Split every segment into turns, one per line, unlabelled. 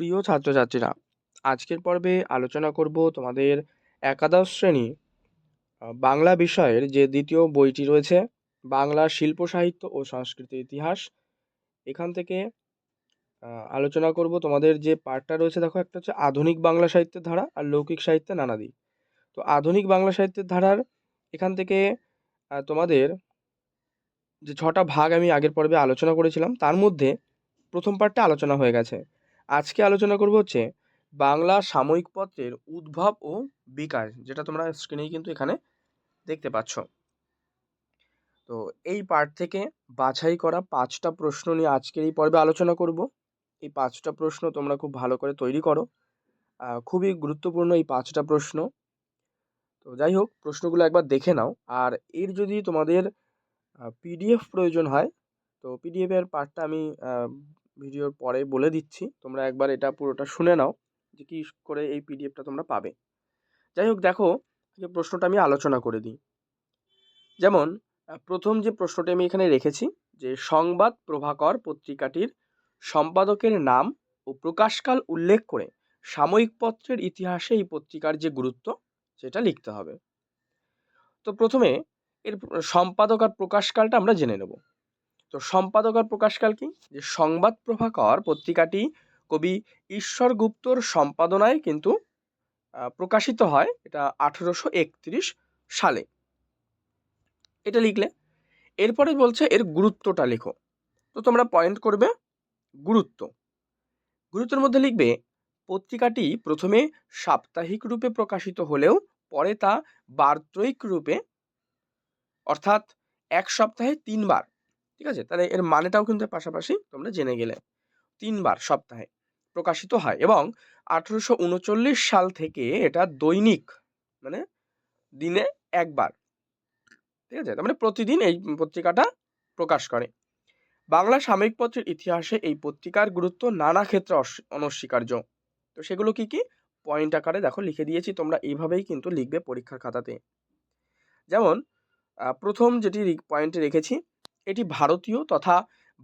প্রিয় ছাত্রছাত্রীরা, আজকের পর্বে আলোচনা করব তোমাদের একাদশ শ্রেণি বাংলা বিষয়ের যে দ্বিতীয় বইটি রয়েছে বাংলা শিল্প, সাহিত্য ও সংস্কৃতির ইতিহাস। এখান থেকে আলোচনা করব তোমাদের যে পার্টটা রয়েছে, দেখো একটা হচ্ছে আধুনিক বাংলা সাহিত্যের ধারা আর লৌকিক সাহিত্যের নানা দিক। তো আধুনিক বাংলা সাহিত্যের ধারার এখান থেকে তোমাদের যে ছটা ভাগ আমি আগের পর্বে আলোচনা করেছিলাম, তার মধ্যে প্রথম পার্টটা আলোচনা হয়ে গেছে। আজকে আলোচনা করব হচ্ছে বাংলা সাময়িক পত্রের উদ্ভব ও বিকাশ, যেটা তোমরা স্ক্রিনেই কিন্তু এখানে দেখতে পাচ্ছ। তো এই পার্ট থেকে বাছাই করা পাঁচটা প্রশ্ন নিয়ে আজকের এই পর্বে আলোচনা করব। এই পাঁচটা প্রশ্ন তোমরা খুব ভালো করে তৈরি করো। খুবই গুরুত্বপূর্ণ এই পাঁচটা প্রশ্ন। তো যাই হোক, প্রশ্নগুলো একবার দেখে নাও। আর এর যদি তোমাদের পিডিএফ প্রয়োজন হয়, তো পিডিএফ এর পার্টটা আমি ভিডিওর পরে বলে দিচ্ছি, তোমরা একবার এটা পুরোটা শুনে নাও, যে কী করে এই পিডিএফটা তোমরা পাবে। যাই হোক, দেখো যে প্রশ্নটা আমি আলোচনা করে দিই। যেমন প্রথম যে প্রশ্নটি আমি এখানে রেখেছি, যে সংবাদ প্রভাকর পত্রিকাটির সম্পাদকের নাম ও প্রকাশকাল উল্লেখ করে সাময়িক পত্রের ইতিহাসে এই পত্রিকার যে গুরুত্ব, সেটা লিখতে হবে। তো প্রথমে এর সম্পাদক আর প্রকাশকালটা আমরা জেনে নেব। তো সম্পাদক আর প্রকাশকাল কি? যে সংবাদ প্রভাকর পত্রিকাটি কবি ঈশ্বর গুপ্তর সম্পাদনায় কিন্তু প্রকাশিত হয় এটা আঠেরোশো একত্রিশ সালে। এটা লিখলে, এরপরে বলছে এর গুরুত্বটা লেখো। তো তোমরা পয়েন্ট করবে গুরুত্ব। গুরুত্বের মধ্যে লিখবে, পত্রিকাটি প্রথমে সাপ্তাহিক রূপে প্রকাশিত হলেও পরে তা বার্ত্রিক রূপে, অর্থাৎ এক সপ্তাহে তিনবার ঠিক আছে? তাহলে এর মানেটাও কিন্তু পাশাপাশি তোমরা জেনে গেলে। তিনবার সপ্তাহে প্রকাশিত হয় এবং আঠেরোশো উনচল্লিশ সাল থেকে এটা দৈনিক মানে দিনে একবার। ঠিক আছে? তার মানে প্রতিদিন এই পত্রিকাটা প্রকাশ করে। বাংলা সাময়িক পত্রের ইতিহাসে এই পত্রিকার গুরুত্ব নানা ক্ষেত্রে অনস্বীকার্য। তো সেগুলো কি কি? পয়েন্ট আকারে দেখো লিখে দিয়েছি, তোমরা এইভাবেই কিন্তু লিখবে পরীক্ষার খাতাতে। যেমন প্রথম যেটি পয়েন্টে রেখেছি এটি ভারতীয় তথা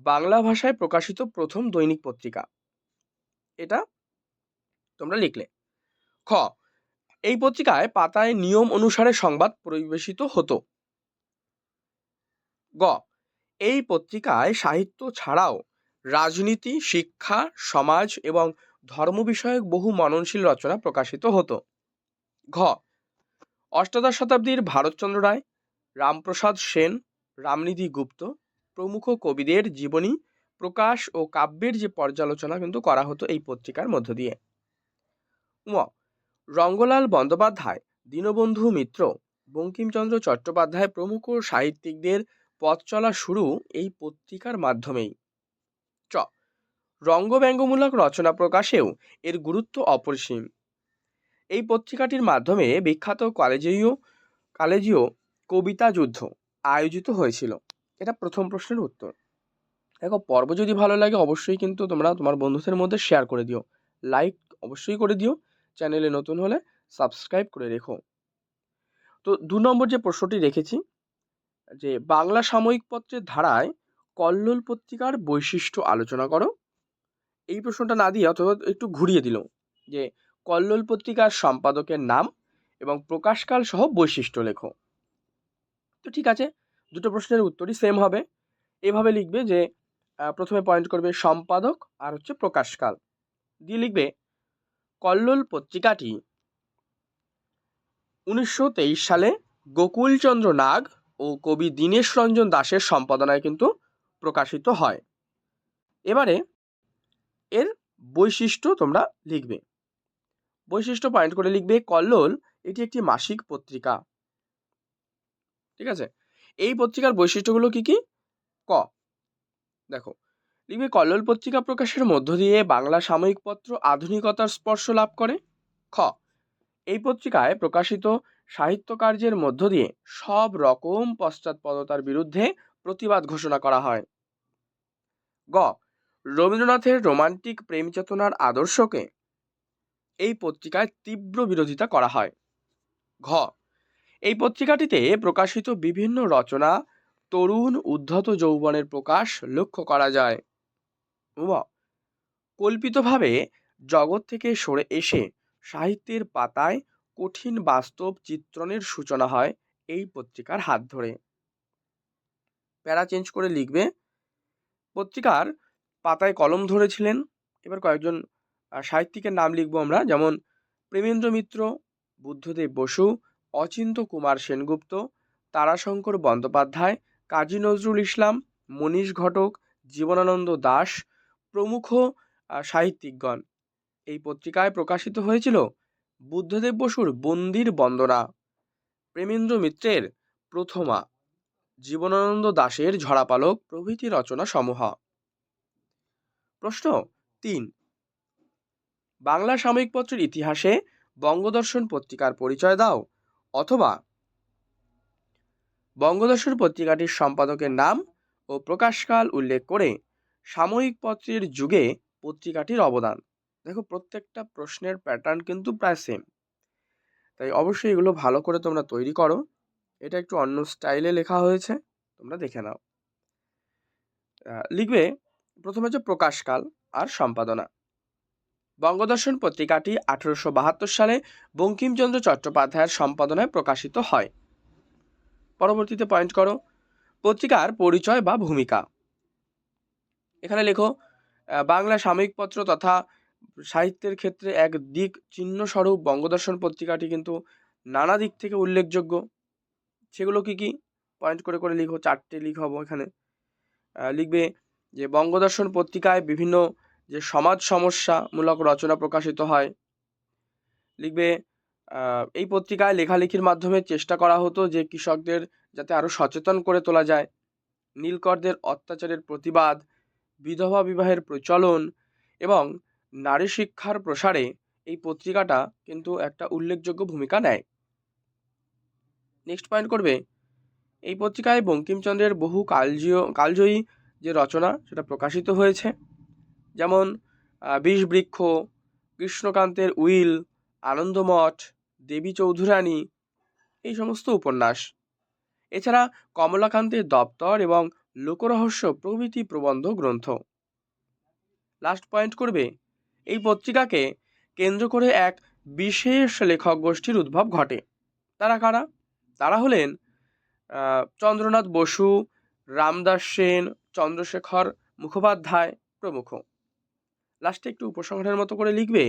বাংলা ভাষায় প্রকাশিত প্রথম দৈনিক পত্রিকা। এটা তোমরা লিখলে। খ, এই পত্রিকায় পাতায় নিয়ম অনুসারে সংবাদ পরিবেশিত হতো। গ, এই পত্রিকায় সাহিত্য ছাড়াও রাজনীতি, শিক্ষা, সমাজ এবং ধর্ম বিষয়ক বহু মননশীল রচনা প্রকাশিত হতো। ঘ, অষ্টাদশ শতাব্দীর ভারতচন্দ্র রায়, রামপ্রসাদ সেন রামনিধি গুপ্ত, প্রমুখ কবিদের জীবনী, প্রকাশ ও কাব্যের যে পর্যালোচনা কিন্তু করা হতো এই পত্রিকার মধ্য দিয়ে। উম রঙ্গলাল বন্দ্যোপাধ্যায়, দীনবন্ধু মিত্র, বঙ্কিমচন্দ্র চট্টোপাধ্যায় প্রমুখ সাহিত্যিকদের পথ চলা শুরু এই পত্রিকার মাধ্যমেই। চ, রঙ্গব্যঙ্গমূলক রচনা প্রকাশেও এর গুরুত্ব অপরিসীম। এই পত্রিকাটির মাধ্যমে বিখ্যাত কলেজীয় কলেজীয় কবিতা যুদ্ধ আয়োজিত হয়েছিল? এটা প্রথম প্রশ্নের উত্তর। দেখো, পর্ব যদি ভালো লাগে অবশ্যই কিন্তু তোমরা তোমার বন্ধুদের মধ্যে শেয়ার করে দিও। লাইক অবশ্যই করে দিও। চ্যানেলে নতুন হলে সাবস্ক্রাইব করে রেখো। তো দু নম্বর যে প্রশ্নটি রেখেছি, যে বাংলা সাময়িক পত্রের ধারায় কল্লোল পত্রিকার বৈশিষ্ট্য আলোচনা করো। এই প্রশ্নটা না দিয়ে অথবা একটু ঘুরিয়ে দিল, যে কল্লোল পত্রিকার সম্পাদকের নাম এবং প্রকাশকাল সহ বৈশিষ্ট্য লেখো। তো ঠিক আছে, দুটো প্রশ্নের উত্তরই সেম হবে। এভাবে লিখবে যে প্রথমে পয়েন্ট করবে সম্পাদক আর হচ্ছে প্রকাশকাল। দিয়ে লিখবে, কল্লোল পত্রিকাটি উনিশশো তেইশ সালে গোকুলচন্দ্র নাগ ও কবি দীনেশ রঞ্জন দাসের সম্পাদনায় কিন্তু প্রকাশিত হয়। এবারে এর বৈশিষ্ট্য তোমরা লিখবে। বৈশিষ্ট্য পয়েন্ট করে লিখবে, কল্লোল এটি একটি মাসিক পত্রিকা। ঠিক আছে? এই পত্রিকার বৈশিষ্ট্যগুলো কি কি? ক। দেখো লিখবে কল্লোল পত্রিকা প্রকাশের মধ্য দিয়ে বাংলা সাময়িক পত্র আধুনিকতার স্পর্শ লাভ করে। খ। এই পত্রিকায় প্রকাশিত সাহিত্য কার্যের মধ্য দিয়ে সব রকম পশ্চাৎপদতার বিরুদ্ধে প্রতিবাদ ঘোষণা করা হয়। গ। রবীন্দ্রনাথের রোমান্টিক প্রেম চেতনার আদর্শকে এই পত্রিকায় তীব্র বিরোধিতা করা হয়। ঘ। এই পত্রিকাটিতে প্রকাশিত বিভিন্ন রচনা, তরুণ উদ্ধত যৌবনের প্রকাশ লক্ষ্য করা যায়। কল্পিতভাবে জগৎ থেকে সরে এসে সাহিত্যের পাতায় কঠিন বাস্তব চিত্রণের সূচনা হয় এই পত্রিকার হাত ধরে। প্যারা চেঞ্জ করে লিখবে, পত্রিকার পাতায় কলম ধরেছিলেন। এবার কয়েকজন সাহিত্যিকের নাম লিখব আমরা, যেমন প্রেমেন্দ্র মিত্র, বুদ্ধদেব বসু অচিন্ত কুমার সেনগুপ্ত, তারাশঙ্কর বন্দ্যোপাধ্যায়, কাজী নজরুল ইসলাম, মনীষ ঘটক, জীবনানন্দ দাস, প্রমুখ সাহিত্যিকগণ। এই পত্রিকায় প্রকাশিত হয়েছিল বুদ্ধদেব বসুর বন্দির বন্দনা, প্রেমেন্দ্র মিত্রের প্রথমা, জীবনানন্দ দাশের ঝরাপালক প্রভৃতি রচনা সমূহ। প্রশ্ন তিন। বাংলা সাময়িক পত্রের ইতিহাসে বঙ্গদর্শন পত্রিকার পরিচয় দাও। অথবা বঙ্গদর্শন পত্রিকাটির সম্পাদকের নাম ও প্রকাশকাল উল্লেখ করে সাময়িক পত্রের যুগে পত্রিকাটির অবদান। দেখো, প্রত্যেকটা প্রশ্নের প্যাটার্ন কিন্তু প্রায় সেম তাই অবশ্যই এগুলো ভালো করে তোমরা তৈরি করো। এটা একটু অন্য স্টাইলে লেখা হয়েছে, তোমরা দেখে নাও। লিখবে, প্রথমে হচ্ছে প্রকাশকাল আর সম্পাদনা। বঙ্গদর্শন পত্রিকাটি আঠারোশো বাহাত্তর সালে বঙ্কিমচন্দ্র চট্টোপাধ্যায়ের সম্পাদনায় প্রকাশিত হয়। পরবর্তীতে পয়েন্ট করো। পত্রিকার পরিচয় বা ভূমিকা। এখানে লেখো বাংলা সাময়িক পত্র তথা সাহিত্যের ক্ষেত্রে এক দিক চিহ্ন স্বরূপ বঙ্গদর্শন পত্রিকাটি কিন্তু নানা দিক থেকে উল্লেখযোগ্য। সেগুলো কি কি? পয়েন্ট করে করে লিখো, চারটে লিখাবো এখানে। লিখবে যে বঙ্গদর্শন পত্রিকায় বিভিন্ন যে সমাজ সমস্যামূলক রচনা প্রকাশিত হয়। লিখবে এই পত্রিকায় লেখালেখির মাধ্যমে চেষ্টা করা হতো যে কৃষকদের যাতে আরও সচেতন করে তোলা যায়। নীলকরদের অত্যাচারের প্রতিবাদ, বিধবা বিবাহের প্রচলন এবং নারী শিক্ষার প্রসারে এই পত্রিকাটা কিন্তু একটা উল্লেখযোগ্য ভূমিকা নেয়। নেক্সট পয়েন্ট করবে, এই পত্রিকায় বঙ্কিমচন্দ্রের বহু কালজীয়, কালজয়ী যে রচনা সেটা প্রকাশিত হয়েছে। যেমন বিষবৃক্ষ, কৃষ্ণকান্তের উইল, আনন্দমঠ, দেবী চৌধুরানী, এই সমস্ত উপন্যাস। এছাড়া কমলাকান্তের দপ্তর এবং লোকরহস্য প্রভৃতি প্রবন্ধ গ্রন্থ। লাস্ট পয়েন্ট করবে, এই পত্রিকাকে কেন্দ্র করে এক বিশেষ লেখক গোষ্ঠীর উদ্ভব ঘটে। তারা কারা? তারা হলেন চন্দ্রনাথ বসু, রামদাস সেন, চন্দ্রশেখর মুখোপাধ্যায় প্রমুখ। লাস্টে একটু উপসংহারের মতো করে লিখবে।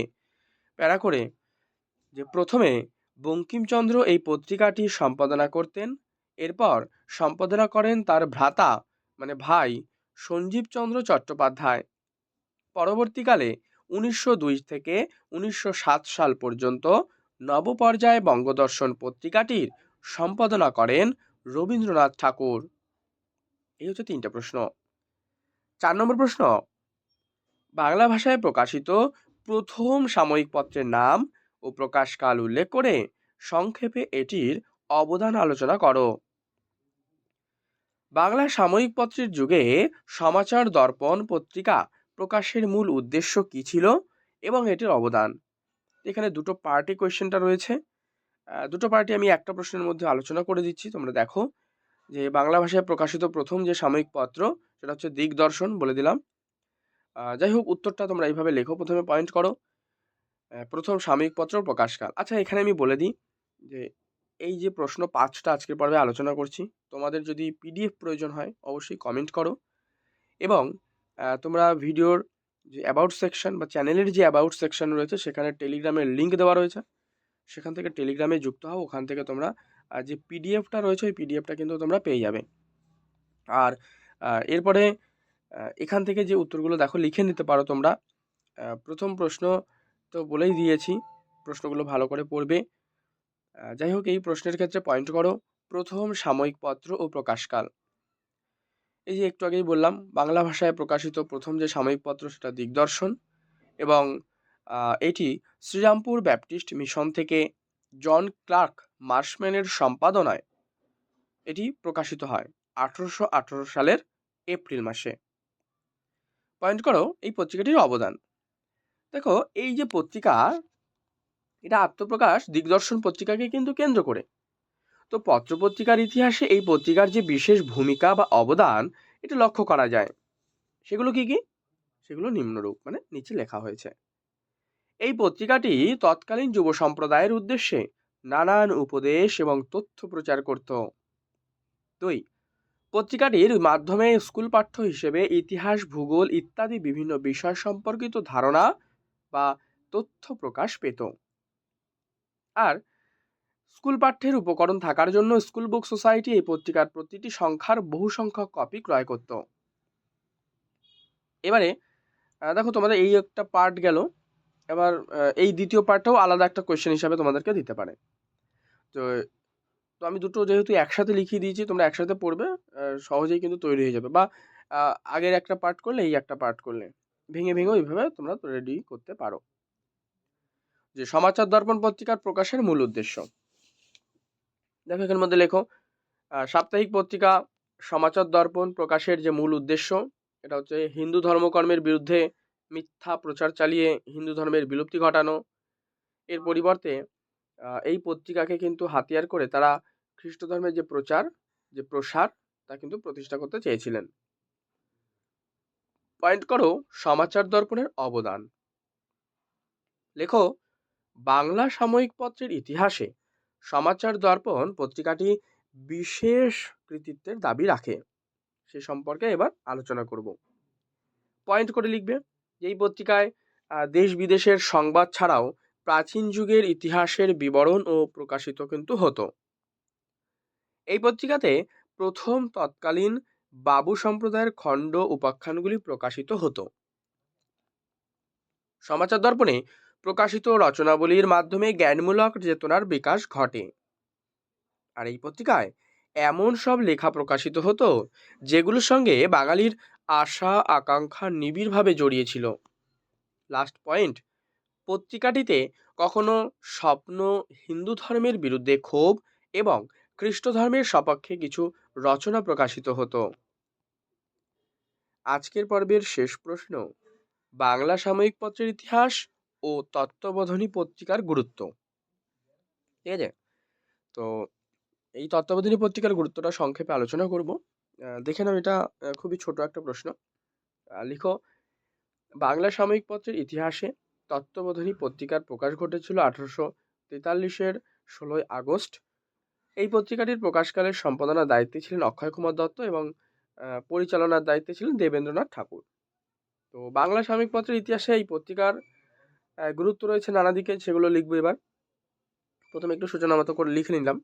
প্যারা করে, যে প্রথমে বঙ্কিমচন্দ্র এই পত্রিকাটি সম্পাদনা করতেন, এরপর সম্পাদনা করেন তার ভ্রাতা মানে ভাই সঞ্জীবচন্দ্র চট্টোপাধ্যায়। পরবর্তীকালে উনিশশো দুই থেকে উনিশশো সাত সাল পর্যন্ত নবপর্যায়ে বঙ্গদর্শন পত্রিকাটির সম্পাদনা করেন রবীন্দ্রনাথ ঠাকুর। এই হচ্ছে তিনটা প্রশ্ন। চার নম্বর প্রশ্ন বাংলা ভাষায় প্রকাশিত প্রথম সাময়িক পত্রের নাম ও প্রকাশকাল উল্লেখ করে সংক্ষেপে এটির অবদান আলোচনা করো। বাংলা সাময়িক পত্রের যুগে সমাচার দর্পণ পত্রিকা প্রকাশের মূল উদ্দেশ্য কী ছিল এবং এটির অবদান? এখানে দুটো পার্টি কোয়েশ্চেনটা রয়েছে। দুটো পার্টি আমি একটা প্রশ্নের মধ্যে আলোচনা করে দিচ্ছি। তোমরা দেখো যে বাংলা ভাষায় প্রকাশিত প্রথম যে সাময়িক পত্র, সেটা হচ্ছে দিগদর্শন বলে দিলাম। যাই হোক উত্তরটা তোমরা এইভাবে লেখো। প্রথমে পয়েন্ট করো। প্রথম সাময়িক পত্র, প্রকাশকাল। আচ্ছা এখানে আমি বলে দিই যে, এই যে প্রশ্ন পাঁচটা আজকের পর্বে আলোচনা করছি, তোমাদের যদি পিডিএফ প্রয়োজন হয়, অবশ্যই কমেন্ট করো। এবং তোমরা ভিডিওর যে অ্যাবাউট সেকশন বা চ্যানেলের যে অ্যাবাউট সেকশন রয়েছে, সেখানে টেলিগ্রামের লিঙ্ক দেওয়া রয়েছে। সেখান থেকে টেলিগ্রামে যুক্ত হও। ওখান থেকে তোমরা যে পিডিএফটা রয়েছে, ওই পিডিএফটা কিন্তু তোমরা পেয়ে যাবে। আর এরপরে এখান থেকে যে উত্তরগুলো দেখো লিখে নিতে পারো তোমরা। প্রথম প্রশ্ন তো বলেই দিয়েছি, প্রশ্নগুলো ভালো করে পড়বে। যাই হোক, এই প্রশ্নের ক্ষেত্রে পয়েন্ট করো। প্রথম সাময়িক পত্র ও প্রকাশকাল। এই যে একটু আগেই বললাম, বাংলা ভাষায় প্রকাশিত প্রথম যে সাময়িক পত্র সেটা দিগদর্শন এবং এটি শ্রীরামপুর ব্যাপটিস্ট মিশন থেকে জন ক্লার্ক মার্শম্যানের সম্পাদনায় এটি প্রকাশিত হয় আঠেরোশো আঠারো সালের এপ্রিল মাসে। পয়েন্ট করো এই পত্রিকাটির অবদান। দেখো, এই যে পত্রিকা, এটা আত্মপ্রকাশ, দিগদর্শন পত্রিকাকে কিন্তু কেন্দ্র করে। তো পত্রপত্রিকার ইতিহাসে এই পত্রিকার যে বিশেষ ভূমিকা বা অবদান, এটা লক্ষ্য করা যায়। সেগুলো কি কি? সেগুলো নিম্নরূপ মানে নিচে লেখা হয়েছে। এই পত্রিকাটি তৎকালীন যুব সম্প্রদায়ের উদ্দেশ্যে নানান উপদেশ এবং তথ্য প্রচার করত। দুই পত্রিকাটির মাধ্যমে স্কুল পাঠ্য হিসেবে ইতিহাস, ভূগোল ইত্যাদি বিভিন্ন বিষয় সম্পর্কিত ধারণা বা তথ্য প্রকাশ পেত। আর স্কুল পাঠ্যের উপকরণ থাকার জন্য স্কুল বুক সোসাইটি এই পত্রিকার প্রতিটি সংখ্যার বহু সংখ্যক কপি ক্রয় করত। এবারে দেখো তোমাদের এই একটা পার্ট গেল। এবার এই দ্বিতীয় পার্টটাও আলাদা একটা কোয়েশ্চেন হিসাবে তোমাদেরকে দিতে পারে। তো তো আমি দুটো যেহেতু একসাথে লিখিয়ে দিয়েছি, তোমরা একসাথে পড়বে সহজেই কিন্তু তৈরি হয়ে যাবে। বা আগের একটা পার্ট করলে এই একটা পার্ট করলে। ভেঙে ভেঙে ওইভাবে তোমরা রেডি করতে পারো। যে সমাচার দর্পণ পত্রিকার প্রকাশের মূল উদ্দেশ্য। দেখো এখানের মধ্যে লেখো সাপ্তাহিক পত্রিকা, সমাচার দর্পণ প্রকাশের যে মূল উদ্দেশ্য, এটা হচ্ছে হিন্দু ধর্মকর্মের বিরুদ্ধে মিথ্যা প্রচার চালিয়ে হিন্দু ধর্মের বিলুপ্তি ঘটানো। এর পরিবর্তে এই পত্রিকাকে কিন্তু হাতিয়ার করে তারা খ্রিস্ট ধর্মের যে প্রচার, যে প্রসার, তা কিন্তু প্রতিষ্ঠা করতে চেয়েছিলেন। পয়েন্ট করো সমাচার দর্পণের অবদান। লেখো, বাংলা সাময়িক পত্রের ইতিহাসে সমাচার দর্পণ পত্রিকাটি বিশেষ কৃতিত্বের দাবি রাখে। সে সম্পর্কে এবার আলোচনা করব। পয়েন্ট করে লিখবে এই পত্রিকায় দেশ বিদেশের সংবাদ ছাড়াও প্রাচীন যুগের ইতিহাসের বিবরণ ও প্রকাশিত কিন্তু হতো। এই পত্রিকাতে প্রথম তৎকালীন বাবু সম্প্রদায়ের খণ্ড উপাখ্যানগুলি প্রকাশিত হতো। সমাচার দর্পণে প্রকাশিত রচনাবলীর মাধ্যমে জ্ঞানমূলক চেতনার বিকাশ ঘটে। আর এই পত্রিকায় এমন সব লেখা প্রকাশিত হতো, যেগুলোর সঙ্গে বাঙালির আশা, আকাঙ্ক্ষা নিবিড়ভাবে জড়িয়ে ছিল। লাস্ট পয়েন্ট পত্রিকাটিতে কখনো স্বপ্ন হিন্দু ধর্মের বিরুদ্ধে ক্ষোভ এবং খ্রিস্ট ধর্মের সপক্ষে কিছু রচনা প্রকাশিত হতো। আজকের পর্বের শেষ প্রশ্ন, বাংলা সাময়িক পত্রের ইতিহাস ও তত্ত্ববোধনী পত্রিকার গুরুত্ব। ঠিক আছে? তো এই তত্ত্ববোধনী পত্রিকার গুরুত্বটা সংক্ষেপে আলোচনা করব। দেখে নাও এটা খুবই ছোট একটা প্রশ্ন। লিখো, বাংলা সাময়িক পত্রের ইতিহাসে তত্ত্ববোধনী পত্রিকার প্রকাশ ঘটেছিল আঠারোশো তেতাল্লিশের ষোলোই আগস্ট। এই পত্রিকাটির প্রকাশকালের সম্পাদনার দায়িত্বে ছিলেন অক্ষয় কুমার দত্ত এবং পরিচালনার দায়িত্বে ছিলেন দেবেন্দ্রনাথ ঠাকুর। তো বাংলা সাময়িক পত্রের ইতিহাসে এই পত্রিকার গুরুত্ব রয়েছে নানা দিকে, সেগুলো লিখব এবার। প্রথমে একটু সূচনা মতো করে লিখে নিলাম।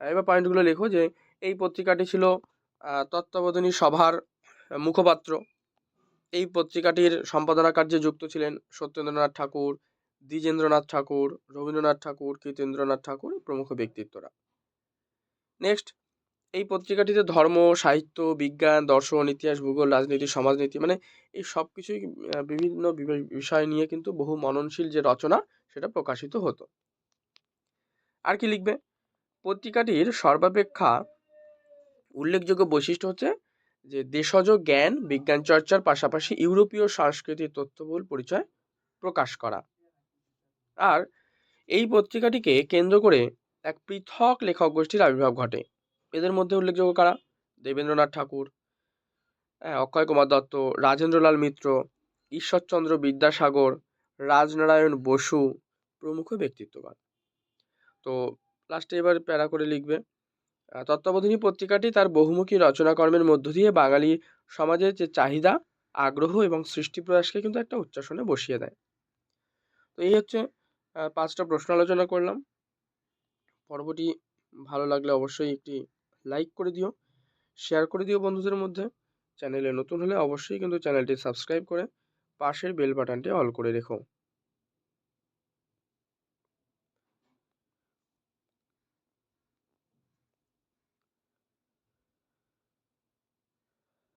এবার পয়েন্টগুলো লেখো যে, এই পত্রিকাটি ছিল তত্ত্বাবধানী সভার মুখপাত্র। এই পত্রিকাটির সম্পাদনা কার্যে যুক্ত ছিলেন সত্যেন্দ্রনাথ ঠাকুর, দ্বিজেন্দ্রনাথ ঠাকুর, রবীন্দ্রনাথ ঠাকুর কীতেন্দ্রনাথ ঠাকুর প্রমুখ ব্যক্তিত্বরা। নেক্সট, এই পত্রিকাটিতে ধর্ম, সাহিত্য, বিজ্ঞান, দর্শন, ইতিহাস, ভূগোল, রাজনীতি, সমাজনীতি মানে এই সব কিছুই বিভিন্ন বিষয় নিয়ে কিন্তু বহু মননশীল যে রচনা, সেটা প্রকাশিত হতো। আর কি লিখবে? পত্রিকাটির সর্বাপেক্ষা উল্লেখযোগ্য বৈশিষ্ট্য হচ্ছে যে দেশজ জ্ঞান বিজ্ঞান চর্চার পাশাপাশি ইউরোপীয় সংস্কৃতির তথ্যবহুল পরিচয় প্রকাশ করা। আর এই পত্রিকাটিকে কেন্দ্র করে এক পৃথক লেখক গোষ্ঠীর আবির্ভাব ঘটে। এদের মধ্যে উল্লেখযোগ্য কারা? দেবেন্দ্রনাথ ঠাকুর হ্যাঁ, অক্ষয় কুমার দত্ত রাজেন্দ্রলাল মিত্র ঈশ্বরচন্দ্র বিদ্যাসাগর রাজনারায়ণ বসু প্রমুখ ব্যক্তিত্বগণ তো লাস্টে এবার প্যারা করে লিখবে। তত্ত্বাবধানী পত্রিকাটি তার বহুমুখী রচনাকর্মের মধ্য দিয়ে বাঙালি সমাজের যে চাহিদা, আগ্রহ এবং সৃষ্টি প্রয়াসকে কিন্তু একটা উচ্চাসনে বসিয়ে দেয়। তো এই হচ্ছে পাঁচটা প্রশ্ন আলোচনা করলাম। পর্বটি ভালো লাগলে অবশ্যই একটি লাইক করে দিও, শেয়ার করে দিও বন্ধুদের মধ্যে। চ্যানেলে নতুন হলে অবশ্যই কিন্তু চ্যানেলটি সাবস্ক্রাইব করে পাশের বেল বাটনটি অল করে রেখো।